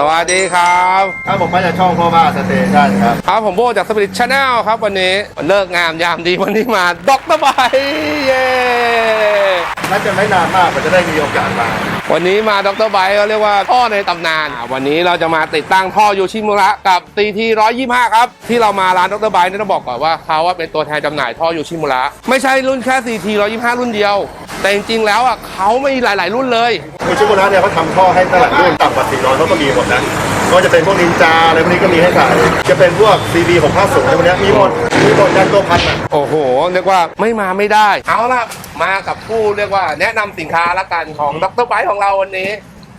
สวัสดีครับครับผมมาจากช่องพ่อบ้านสเตชันครับ ครับผมโบจากสปิริตชาแนลครับวันนี้เลิกงามยามดีวันนี้มาด็อกเตอร์ไบเย้น่าจะไม่นานมากมันจะได้มีโอกาสมา วันนี้มาด็อกเตอร์ไบก็เรียกว่าท่อในตำนานอะวันนี้เราจะมาติดตั้งท่อโยชิมุระกับ CT 125ครับ ที่เรามาร้านด็อกเตอร์ไบเนี่ยต้องบอกก่อนว่าเขาว่าเป็นตัวแทนจำหน่ายท่อโยชิมุระไม่ใช่รุ่นแค่ CT 125รุ่นเดียว แต่จริงๆแล้วอะเขาไม่หลาย ๆ รุ่นเลย คือชิบุระเนี่ยเขาทำท่อให้ตลาดรุ่นต่ำกว่า 400เขาก็มีหมดนะก็จะเป็นพวกนินจาอะไรพวกนี้ก็มีให้ขายจะเป็นพวก CB 650อะไรพวกเนี้ยมีหมดมีหมดยันตัวพันอะโอ้โหเรียกว่าไม่มาไม่ได้ เอาล่ะ มากับผู้เรียกว่าแนะนำสินค้าละกันของดรไบค์ของเราวันนี้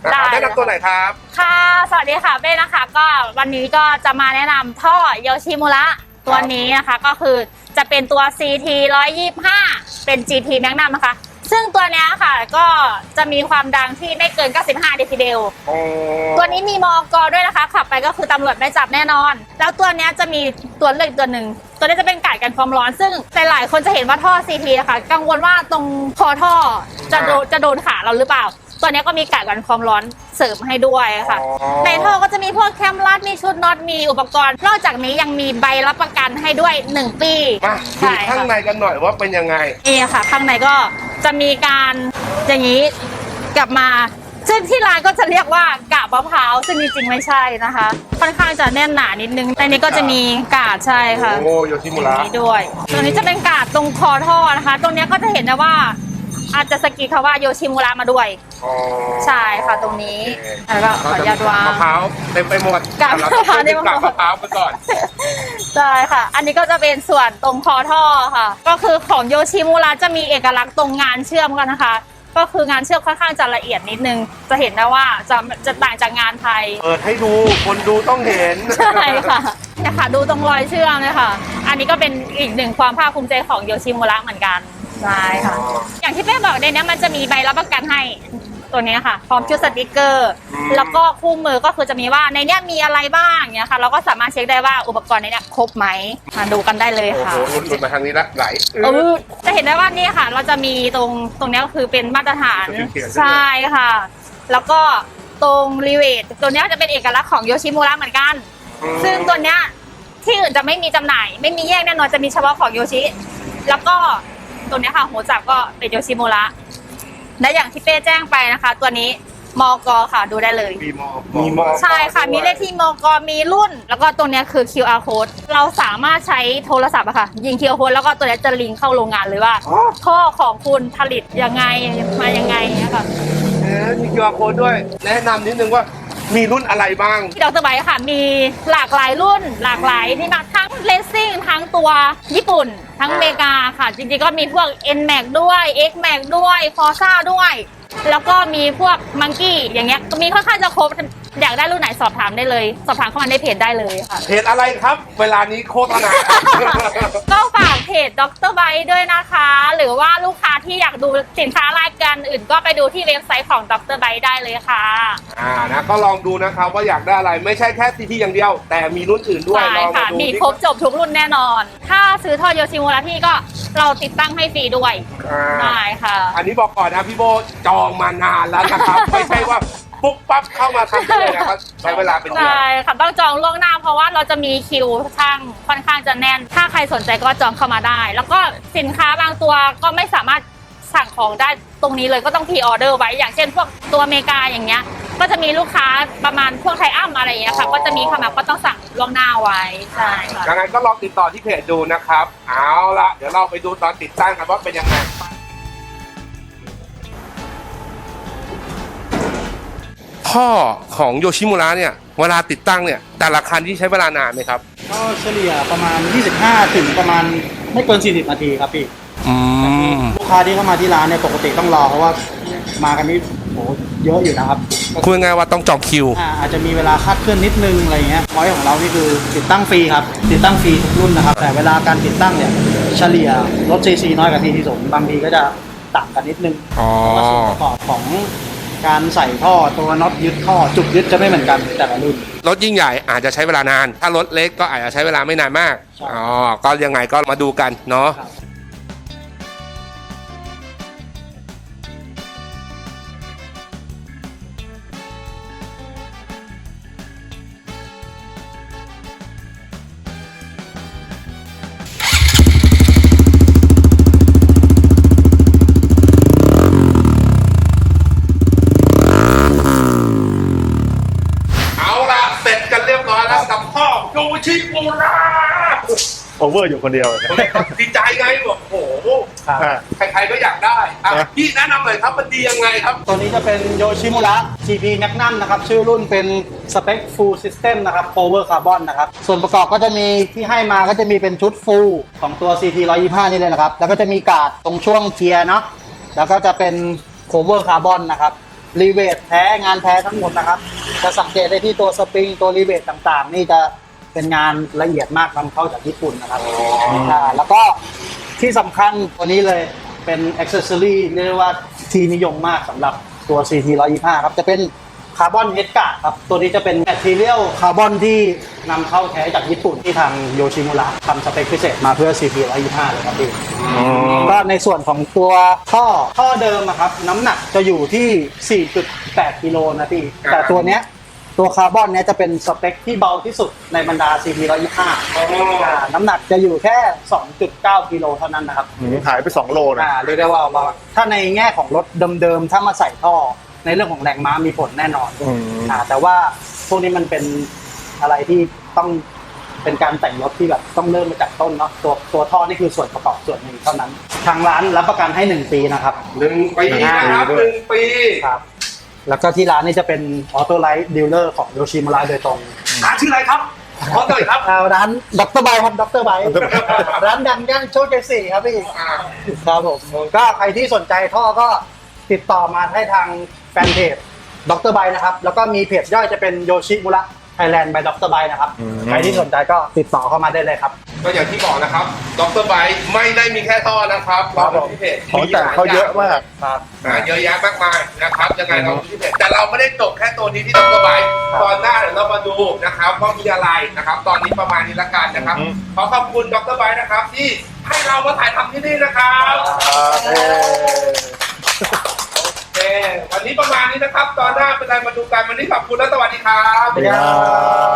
นะครับได้ แนะนำตัวไหนอยครับ ค่ะ สวัสดีค่ะเบ้นะคะ ก็วันนี้ก็จะมาแนะนำท่อโยชิมุระตัวนี้นะคะ ก็คือจะเป็นตัว CT 125 เป็น GT Magnum นะคะ ซึ่งตัวเนี้ยค่ะก็จะมีความดังที่ไม่เกิน 95 เดซิเบลตัวนี้มีมอกอด้วยนะคะ ขับไปก็คือตำรวจไม่จับแน่นอน แล้วตัวเนี้ยจะมีตัวเลือกอีกตัวหนึ่ง ตัวนี้จะเป็นกาดกันความร้อน ซึ่งหลายๆคนจะเห็นว่าท่อ CT นะคะกังวลว่าตรงคอท่อจะโดนจะโดนขาเราหรือเปล่า ตัวเนี้ยก็มีกาดกันความร้อนเสริมให้ด้วยค่ะอ๋อในท่อก็จะมีพวกแคมรัดมีชุดน็อตมีอุปกรณ์ นอกจากนี้ยังมีใบรับประกันให้ด้วย 1 ปีมาดูใช่ข้างค่ะในกันหน่อยว่าเป็นยังไงนี่ค่ะ ข้างในก็จะมีการอย่างนี้กลับมาซึ่งที่ร้านก็จะเรียกว่ากาบมะพร้าวซึ่งจริงๆไม่ใช่นะคะ ค่อนข้างจะแน่นหนานิดนึงในนี้ก็จะมีกาดใช่ค่ะโอ้โยชิมุระนี้ด้วยตัวนี้จะเป็นกาดตรงคอท่อนะคะ ตรงเนี้ยก็จะเห็นนะว่า อาจจะสกรีนคำว่าโยชิมุระมาด้วย อ๋อใช่ค่ะตรงนี้ แล้วก็ขออนุญาตวาง มะพร้าวเต็มไปหมดกาบมะพร้าวเต็มไปหมด กาบมะพร้าวไปก่อน ใช่ค่ะ อันนี้ก็จะเป็นส่วนตรงคอท่อค่ะ ก็คือของโยชิมุระจะมีเอกลักษณ์ตรงงานเชื่อมกันนะคะ ก็คืองานเชื่อมค่อนข้างจะละเอียดนิดนึง จะเห็นได้ว่าจะจะต่างจากงานไทย เปิดให้ดู คนดูต้องเห็น ใช่ค่ะเนี่ยค่ะ ดูตรงรอยเชื่อมเลยค่ะ อันนี้ก็เป็นอีกหนึ่งความภาคภูมิใจของโยชิมุระเหมือนกัน ใช่ค่ะอ๋ออย่างที่เป้บอกในเนี้ยมันจะมีใบรับประกันให้ตัวเนี้ยค่ะ พร้อมชุดสติกเกอร์อืมแล้วก็คู่มือก็คือจะมีว่าในเนี้ยมีอะไรบ้างเนี่ยค่ะ เราก็สามารถเช็คได้ว่าอุปกรณ์ในเนี้ยครบไหมมาดูกันได้เลยโอ้ค่ะ โหหลุดหลุดมาทางนี้ละไหล เออจะเห็นได้ว่านี่ค่ะ เราจะมีตรงตรงเนี้ยก็คือเป็นมาตรฐานจะเขียนๆด้วยใช่ค่ะ แล้วก็ตรงรีเวทตัวเนี้ยจะเป็นเอกลักษณ์ของโยชิมุระเหมือนกัน ซึ่งตัวเนี้ยที่อื่นจะไม่มีจำหน่าย ไม่มีแยกแน่นอนจะมีเฉพาะของโยชิ แล้วก็ ตัวเนี้ยค่ะหัวจับก็เป็นโยชิมุระและอย่างที่เป้แจ้งไปนะคะ ตัวนี้มอกอค่ะดูได้เลย มีมอมีมอใช่ค่ะ มีเลขที่มกมีรุ่น แล้วก็ตัวเนี้ยคือ QR code เราสามารถใช้โทรศัพท์อะค่ะ ยิง QR code แล้วก็ตัวเนี้ยจะลิงก์เข้าโรงงานเลยว่าอ๋อท่อของคุณผลิตยังไงมายังไงเนี่ยค่ะ เอ๊ะมี QR code ด้วย แนะนำนิดนึงว่า มีรุ่นอะไรบ้างที่ดรไบค่ะ มีหลากหลายรุ่น หลากหลายที่มาทั้งเลสซิ่งทั้งตัวญี่ปุ่น ทั้งอเมริกาค่ะ จริงๆก็มีพวก N Max ด้วย X Max ด้วย Forza ด้วย แล้วก็มีพวกมังกี้อย่างเงี้ยมีค่อนข้างจะครบ อยากได้รุ่นไหนสอบถามได้เลย สอบถามเข้ามาในเพจได้เลยค่ะ เพจอะไรครับ เวลานี้โฆษณา ก็ฝากเพจดรไบด้วยนะคะ หรือว่าลูกค้าที่อยากดูสินค้ารายการอื่น ก็ไปดูที่เว็บไซต์ของดรไบได้เลยค่ะอ่านะก็ลองดูนะครับว่าอยากได้อะไรไม่ใช่แค่ซีทีอย่างเดียว แต่มีรุ่นอื่นด้วยใช่ลองมาค่ะดูมีดิครบจบทุกรุ่นแน่นอน ถ้าซื้อท่อโยชิมุระที่ก็เราติดตั้งให้ฟรีด้วยอ่า ได้ค่ะ อันนี้บอกก่อนนะพี่โบจองมานานแล้วนะครับ ไม่ใช่ว่า ปุ๊บปั๊บเข้ามาทำได้เลยนะครับใช้เวลาเป็นเดือนใช่ค่ะต้องจองล่วงหน้าเพราะว่าเราจะมีคิวช่างค่อนข้างจะแน่น ถ้าใครสนใจก็จองเข้ามาได้ แล้วก็สินค้าบางตัวก็ไม่สามารถสั่งของได้ตรงนี้เลยก็ต้องพรีออเดอร์ไว้ อย่างเช่น พวกตัวอเมริกาอย่างเงี้ย ก็จะมีลูกค้าประมาณพวกไทอัมอะไรอย่างเงี้ยค่ะ ก็จะมีเข้ามาก็ต้องสั่งล่วงหน้าไว้ใช่ค่ะ ดังนั้นก็ลองติดต่อที่เพจดูนะครับ เอาละเดี๋ยวเราไปดูตอนติดตั้งกันว่าเป็นยังไง ท่อของโยชิมุระเนี่ยเวลาติดตั้งเนี่ยแต่ละคันที่ใช้เวลานานไหมครับ ก็เฉลี่ยประมาณ 25 ถึงประมาณไม่เกิน 40 นาทีครับพี่อืมลูกค้าที่เข้ามาที่ร้านเนี่ยปกติต้องรอเพราะว่ามากันนี่โหเยอะอยู่นะครับพูดง่ายๆว่าต้องจองคิว อ่าอาจจะมีเวลาคาดเคลื่อนนิดนึงอะไรเงี้ยพอยของเรานี่คือติดตั้งฟรีครับ ติดตั้งฟรีทุกรุ่นนะครับ แต่เวลาการติดตั้งเนี่ยเฉลี่ยรถ CC น้อยกับ CC สูงบางทีก็จะต่างกันนิดนึงอ๋อ เพราะว่าส่วนประกอบของ การใส่ท่อตัวน็อตยึดท่อจุกยึดจะไม่เหมือนกันแต่ละรุ่น รถยิ่งใหญ่อาจจะใช้เวลานาน ถ้ารถเล็กก็อาจจะใช้เวลาไม่นานมากใช่อ๋อ ก็ยังไงก็มาดูกันเนาะ ครับชิมูระโอเวอร์อยู่คนเดียวดีใจไงบอกโอ้โหครับอ่า ใครๆก็อยากได้อะนะ พี่แนะนำหน่อยครับมันดียังไงครับ ตัวนี้จะเป็นโยชิมุระ GP Magnum นะครับ ชื่อรุ่นเป็น Spec Full System นะครับ Power Carbon นะครับ ส่วนประกอบก็จะมีที่ให้มาก็จะมีเป็นชุด Full ของตัว CT 125 นี่เลยนะครับ แล้วก็จะมีการ์ดตรงช่วงเกียร์เนาะแล้วก็จะเป็น Cover Carbon นะครับรีเวทแท้งานแท้ทั้งหมดนะครับ จะสังเกตได้ที่ตัวสปริงตัวรีเวทต่างๆ นี่จะ เป็นงานละเอียดมากนำเข้าจากญี่ปุ่นนะครับอ่าแล้วก็ที่สำคัญตัวนี้เลยเป็น accessory เรียกได้ว่าที่นิยมมากสำหรับตัว CT 125ครับ จะเป็นคาร์บอนเฮดการ์ดครับ ตัวนี้จะเป็นแมทเทียลคาร์บอนที่นำเข้าแท้จากญี่ปุ่นที่ทางโยชิมุระทำสเปคพิเศษมาเพื่อ CT 125เลยครับพี่ก็ในส่วนของตัวท่อท่อเดิมอะครับ น้ำหนักจะอยู่ที่ 4.8 กิโลนะพี่ครับแต่ตัวเนี้ย ตัวคาร์บอนเนี้ยจะเป็นสเปคที่เบาที่สุดในบรรดา CP 125อ่าน้ำหนักจะอยู่แค่ 2.9กิโลเท่านั้นนะครับอืมหายไป 2 โลนะ อ่าเรียกได้ว่าว่าถ้าในแง่ของรถเดิมๆ ถ้ามาใส่ท่อ ในเรื่องของแรงม้ามีผลแน่นอนอืม อ่าแต่ว่าพวกนี้มันเป็นอะไรที่ต้องเป็นการแต่งรถที่แบบต้องเริ่มมาจากต้นเนาะตัวตัวท่อนี่คือส่วนประกอบส่วนหนึ่งเท่านั้น ทางร้านรับประกันให้ 1 ปีนะครับ หนึ่งปีนะครับหนึ่งปี ครับ แล้วก็ที่ร้านนี่จะเป็นออโต้ไลท์ดีลเลอร์ของโยชิมุระโดยตรงร้านชื่ออะไรครับขอหน่อยครับอ่าร้านดรไบครับดรไบร้านดังย่านโชคชัยสี่ครับพี่อ่าครับผมก็ใครที่สนใจท่อก็ติดต่อมาให้ทางแฟนเพจดรไบนะครับ แล้วก็มีเพจย่อยจะเป็นโยชิมุระ ไทยแลนด์บายดรไบนะครับ อืม ใครที่สนใจก็ติดต่อเข้ามาได้เลยครับ ก็อย่างที่บอกนะครับดรไบค์ไม่ได้มีแค่ท่อนะครับเราเป็นที่เพจของแต่งเขาเยอะมาก ครับ อ่าเยอะแยะมากมายนะครับยังไงเราดูที่เพจแต่เราไม่ได้จบแค่ตัวนี้ที่ดรไบค์ครับ ตอนหน้าเดี๋ยวเรามาดูนะครับว่ามีอะไรนะครับ ตอนนี้ประมาณนี้ละกันนะครับ อืมขอขอบคุณดรไบค์นะครับ ที่ให้เรามาถ่ายทำที่นี่นะครับเอ่อ โอเควันนี้ประมาณนี้นะครับ ตอนหน้าเป็นอะไรมาดูกันวันนี้ขอบคุณและส Obrigado.